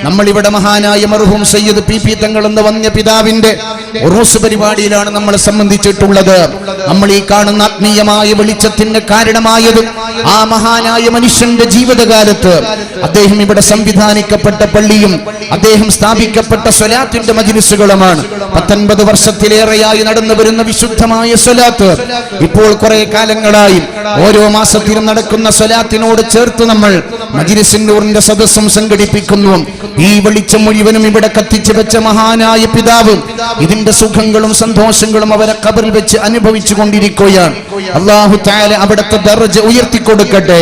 നമ്മൾ ഇവിടെ മഹാനായ മർഹൂം സയ്യിദ് പി പി തങ്ങൾ എന്ന വന്യ പിതാവിന്റെ ഉറൂസ് പരിപാടിയിലാണ് നമ്മൾ സംബന്ധിച്ചിട്ടുള്ളത്. നമ്മൾ ഈ കാണുന്ന ആത്മീയമായ വെളിച്ചത്തിന് കാരണമായത് ആ മഹാനായ മനുഷ്യന്റെ ജീവിതകാലത്ത്. അദ്ദേഹം ഇവിടെ സംവിധാനിക്കപ്പെട്ട പള്ളിയും അദ്ദേഹം സ്ഥാപിക്കപ്പെട്ട സ്വലാത്തിന്റെ മജിലിസുകളുമാണ്. പത്തൊൻപത് വർഷത്തിലേറെയായി നടന്നു വരുന്ന വിശുദ്ധമായ സ്വലാത്ത്. ഇപ്പോൾ കുറെ കാലങ്ങളായി ഓരോ മാസത്തിലും നടക്കുന്ന സ്വലാത്തിനോട് ചേർത്ത് നമ്മൾ മജിലിസിന്റെ സദസ്സും സംഘടിപ്പിക്കുന്നു. ഈ വെളിച്ചം മുഴുവനും ഇവിടെ കത്തിച്ചു വെച്ച മഹാനായ പിതാവ് ഇതിന്റെ സുഖങ്ങളും സന്തോഷങ്ങളും അവരെ കബറിൽ വെച്ച് അനുഭവിച്ചു കൊണ്ടിരിക്കുകയാണ്. അള്ളാഹു താല അവിടുത്തെ ദർജ ഉയർത്തി കൊടുക്കട്ടെ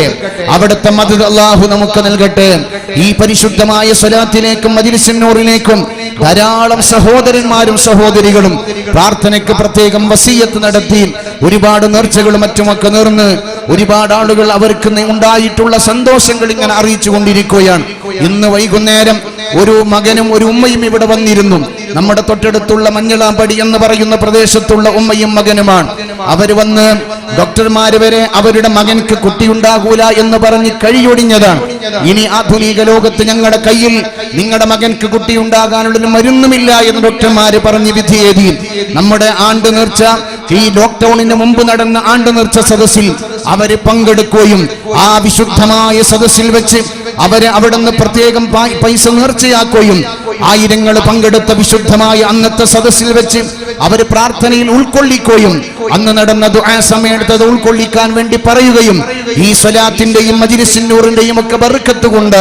അവിടുത്തെ മത അള്ളാഹു നമുക്ക് നൽകട്ടെ. ഈ പരിശുദ്ധമായ സ്വലാത്തിലേക്കും മജിലിസിനോറിലേക്കും ധാരാളം സഹോദരന്മാരും സഹോദരികളും പ്രാർത്ഥനയ്ക്ക് പ്രത്യേകം വസീയത്ത് നടത്തി ഒരുപാട് നേർച്ചകളും മറ്റുമൊക്കെ നേർന്ന് ഒരുപാട് ആളുകൾ അവർക്ക് ഉണ്ടായിട്ടുള്ള സന്തോഷങ്ങൾ ഇങ്ങനെ അറിയിച്ചു കൊണ്ടിരിക്കുകയാണ്. ഇന്ന് വൈകുന്നേരം ഒരു മകനും ഒരു ഉമ്മയും ഇവിടെ വന്നിരുന്നു. നമ്മുടെ തൊട്ടടുത്തുള്ള മഞ്ഞളാമ്പടി എന്ന് പറയുന്ന പ്രദേശത്തുള്ള ഉമ്മയും മകനുമാണ്. അവർ വന്ന് ഡോക്ടർമാര് വരെ അവരുടെ മകൻക്ക് കുട്ടിയുണ്ടാകൂല എന്ന് പറഞ്ഞ് കഴിയൊടിഞ്ഞതാണ്. ഇനി ആധുനിക ലോകത്ത് ഞങ്ങളുടെ കയ്യിൽ നിങ്ങളുടെ മകൻക്ക് കുട്ടിയുണ്ടാകാനുള്ള മരുന്നുമില്ല എന്ന് ഡോക്ടർമാര് പറഞ്ഞ് വിധിയേതി നമ്മുടെ ആണ്ട് നേർച്ച ഈ ലോക്ക്ഡൌണിന് മുമ്പ് നടന്ന ആണ്ട് നേർച്ച സദസ്സിൽ അവർ പങ്കെടുക്കുകയും ആ വിശുദ്ധമായ സദസ്സിൽ വെച്ച് അവർ അവിടെ നിന്ന് പ്രത്യേകം പൈസ നേർച്ചയാക്കുകയും ആയിരങ്ങൾ പങ്കെടുത്ത വിശുദ്ധമായ അന്നത്തെ സദസ്സിൽ വെച്ച് അവർ പ്രാർത്ഥനയിൽ ഉൾക്കൊള്ളിക്കുകയും അന്ന് നടന്ന ദുആ സമയത്ത് ഉൾക്കൊള്ളിക്കാൻ വേണ്ടി പറയുകയും ഈ സ്വലാത്തിന്റെയും മജിരിസിന്നൂറിന്റെയും ഒക്കെ ബർക്കത്ത് കൊണ്ട്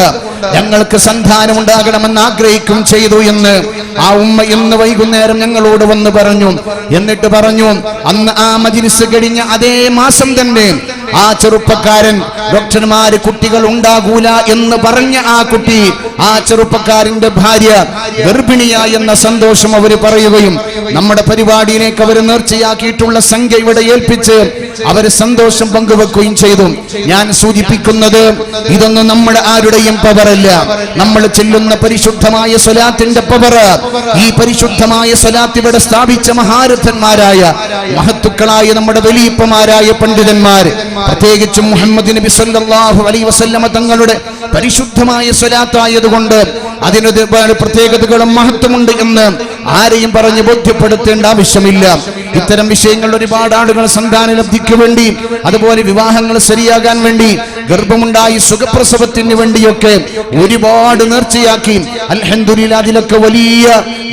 ഞങ്ങൾക്ക് സന്താനം ഉണ്ടാകണമെന്ന് ആഗ്രഹിക്കും ചെയ്തു എന്ന് ആ ഉമ്മ ഇന്ന് വൈകുന്നേരം ഞങ്ങളോട് വന്ന് പറഞ്ഞു. എന്നിട്ട് പറഞ്ഞു അന്ന് ആ മജിരിസ് കഴിഞ്ഞ അതേ മാസം തന്നെ ആ ചെറുപ്പക്കാരൻ ഡോക്ടർമാര് കുട്ടികൾ ഉണ്ടാകൂല എന്ന് പറഞ്ഞ ആ കുട്ടി ആ ചെറുപ്പക്കാരന്റെ ഭാര്യ ഗർഭിണിയ എന്ന സന്തോഷം അവർ പറയുകയും നമ്മുടെ പരിപാടിയിലേക്ക് അവർ നേർച്ചയാക്കിയിട്ടുള്ള സംഖ്യ ഇവിടെ ഏൽപ്പിച്ച് അവർ സന്തോഷം പങ്കുവെക്കുകയും ചെയ്തു. ഞാൻ സൂചിപ്പിക്കുന്നത് ഇതൊന്നും നമ്മുടെ ആരുടെയും പവറല്ല. നമ്മൾ ചെല്ലുന്ന പരിശുദ്ധമായ സ്വലാത്തിന്റെ പവർ. ഈ പരിശുദ്ധമായ സ്വലാത്ത് ഇവിടെ സ്ഥാപിച്ച മഹാരഥന്മാരായ മഹത്തുക്കളായ നമ്മുടെ വലിയപ്പമാരായ പണ്ഡിതന്മാർ. പ്രത്യേകിച്ചും മുഹമ്മദ് നബി സല്ലല്ലാഹു അലൈഹി വസല്ലമ തങ്ങളുടെ പരിശുദ്ധമായ സ്വലാത്തായതുകൊണ്ട് അതിനൊരു പ്രത്യേകതകളും മഹത്വമുണ്ട് എന്ന് ആരെയും പറഞ്ഞ് ബോധ്യപ്പെടുത്തേണ്ട ആവശ്യമില്ല. ഇത്തരം വിഷയങ്ങൾ ഒരുപാട് ആളുകൾ സന്താന ലബ്ധിക്ക് വേണ്ടി അതുപോലെ വിവാഹങ്ങൾ ശരിയാകാൻ വേണ്ടി ഗർഭമുണ്ടായി സുഖപ്രസവത്തിന് വേണ്ടിയൊക്കെ ഒരുപാട് നേർച്ചയാക്കി. അൽഹന്ദുലില്ല അതിലൊക്കെ വലിയ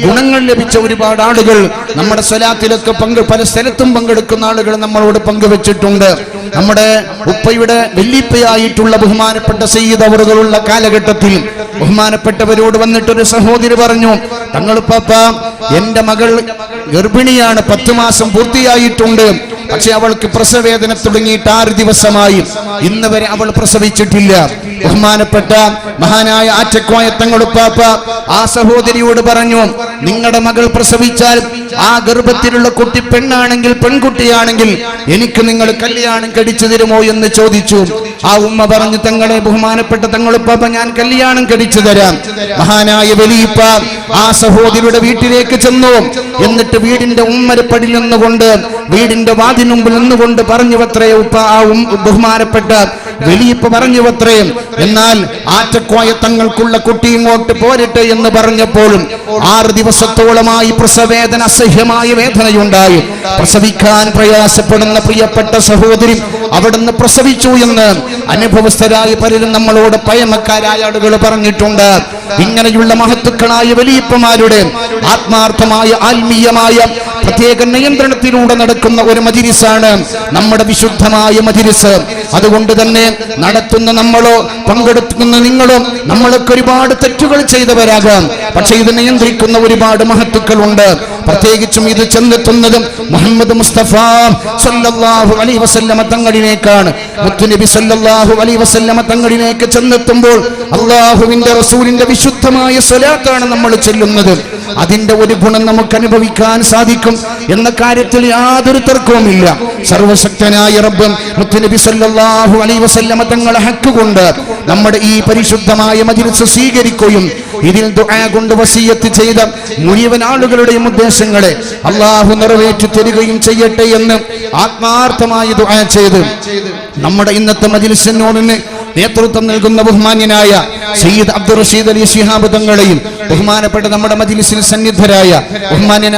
ഗുണങ്ങൾ ലഭിച്ച ഒരുപാട് ആളുകൾ നമ്മുടെ സ്വലാത്തിലൊക്കെ പങ്ക് പല സ്ഥലത്തും പങ്കെടുക്കുന്ന ആളുകൾ നമ്മളോട് പങ്കുവച്ചിട്ടുണ്ട്. നമ്മുടെ ഉപ്പയുടെ വെല്ലിപ്പയായിട്ടുള്ള ബഹുമാനപ്പെട്ട സയ്യിദ് അവറുകളുള്ള കാലഘട്ടത്തിൽ ബഹുമാനപ്പെട്ടവരോട് വന്നിട്ടൊരു സഹോദരി പറഞ്ഞു തങ്ങൾ പാപ്പ എന്റെ മകൾ ഗർഭിണിയാണ് പത്ത് മാസം പൂർത്തിയായിട്ടുണ്ട്. പക്ഷെ അവൾക്ക് പ്രസവേദന തുടങ്ങിയിട്ട് ആറ് ദിവസമായി. ഇന്ന് വരെ അവൾ പ്രസവിച്ചിട്ടില്ല. ബഹുമാനപ്പെട്ട മഹാനായ ആറ്റക്കോയ തങ്ങളുപ്പാപ്പ ആ സഹോദരിയോട് പറഞ്ഞു നിങ്ങളുടെ മകൾ പ്രസവിച്ചാൽ ആ ഗർഭത്തിലുള്ള കുട്ടി പെണ്ണാണെങ്കിൽ പെൺകുട്ടിയാണെങ്കിൽ എനിക്ക് നിങ്ങൾ കല്യാണം കടിച്ചു തരുമോ എന്ന് ചോദിച്ചു. ആ ഉമ്മ പറഞ്ഞു തങ്ങളെ ബഹുമാനപ്പെട്ട തങ്ങളുപ്പാപ്പ ഞാൻ കല്യാണം കടിച്ചു തരാം. മഹാനായ വലിയപ്പ ആ സഹോദരിയുടെ വീട്ടിലേക്ക് ചെന്നു. എന്നിട്ട് വീടിന്റെ ഉമ്മരപ്പടിൽ നിന്നുകൊണ്ട് വീടിന്റെ വാതിനുമ്പിൽ നിന്നുകൊണ്ട് പറഞ്ഞു അത്രേ ഉപ്പ ആ ബഹുമാനപ്പെട്ട വലിയപ്പ പറഞ്ഞു അത്രേ എന്നാൽ ആറ്റക്കോയ തങ്ങൾക്കുള്ള കുട്ടി ഇങ്ങോട്ട് പോരട്ടെ എന്ന് പറഞ്ഞപ്പോഴും ആറ് ദിവസത്തോളമായി പ്രസവേദന അസഹ്യമായ വേദനയുണ്ടായി. പ്രസവിക്കാൻ പ്രയാസപ്പെടുന്ന പ്രിയപ്പെട്ട സഹോദരി അവിടുന്ന് പ്രസവിച്ചു എന്ന് അനുഭവസ്ഥരായ പലരും നമ്മളോട് പയമക്കാരായ ആളുകൾ പറഞ്ഞിട്ടുണ്ട്. ഇങ്ങനെയുള്ള മഹത്തുക്കളായ വലിയപ്പമാരുടെ ആത്മാർത്ഥമായ ആത്മീയമായ പ്രത്യേക നിയന്ത്രണത്തിലൂടെ നടക്കുന്ന ഒരു മജിരിസാണ് നമ്മുടെ വിശുദ്ധമായ മജിരിസ് അതുകൊണ്ട് തന്നെ നടത്തുന്ന നമ്മളോ പങ്കെടുക്കുന്ന നിങ്ങളോ നമ്മളൊക്കെ ഒരുപാട് തെറ്റുകൾ ചെയ്തവരാകാം. പക്ഷെ ഇത് നിയന്ത്രിക്കുന്ന ഒരുപാട് മഹത്തുക്കളുണ്ട്. പ്രത്യേകിച്ചും ഇത് ചെന്നെത്തുന്നതും മുഹമ്മദ് മുസ്തഫ സല്ലല്ലാഹു അലൈഹി വസല്ലമ തങ്ങളിലേക്കാണ്. മുത്തുനബി സല്ലല്ലാഹു അലൈഹി വസല്ലമ തങ്ങളിലേക്ക് ചെന്നെത്തുമ്പോൾ അള്ളാഹുവിന്റെ റസൂലിന്റെ വിശുദ്ധമായ സ്വലാത്താണ് നമ്മൾ ചെല്ലുന്നത്. അതിന്റെ ഒരു ഗുണം നമുക്ക് അനുഭവിക്കാൻ സാധിക്കും എന്ന കാര്യത്തിൽ യാതൊരു തർക്കവുമില്ല. സർവശക്തനായ റബ്ബ് മുത്തുനബി സല്ലല്ലാഹു അലൈഹി വസല്ലമ തങ്ങളെ ഹക്ക് കൊണ്ട് നമ്മുടെ ഈ പരിശുദ്ധമായ മജ്ലിസ് സ്വീകരിക്കുകയും ഇതിൽ ദുആ കൊണ്ട് വസിയത്ത് ചെയ്ത മുഴുവൻ ആളുകളുടെ ഉദ്ദേശങ്ങളെ അല്ലാഹു നിറവേറ്റി തരികയും ചെയ്യട്ടെ എന്ന് ആത്മാർത്ഥമായി ദുആ ചെയ്ത് നമ്മുടെ ഇന്നത്തെ മജ്ലിസിനോടിന് നേതൃത്വം നൽകുന്ന ബഹുമാന്യനായ സയ്യിദ് അബ്ദുൾ റഷീദ് അലി ശിഹാബ് തങ്ങളെയും ബഹുമാനപ്പെട്ട നമ്മുടെ മജിലിസിൽ സന്നിധരായ ബഹുമാന്യനായ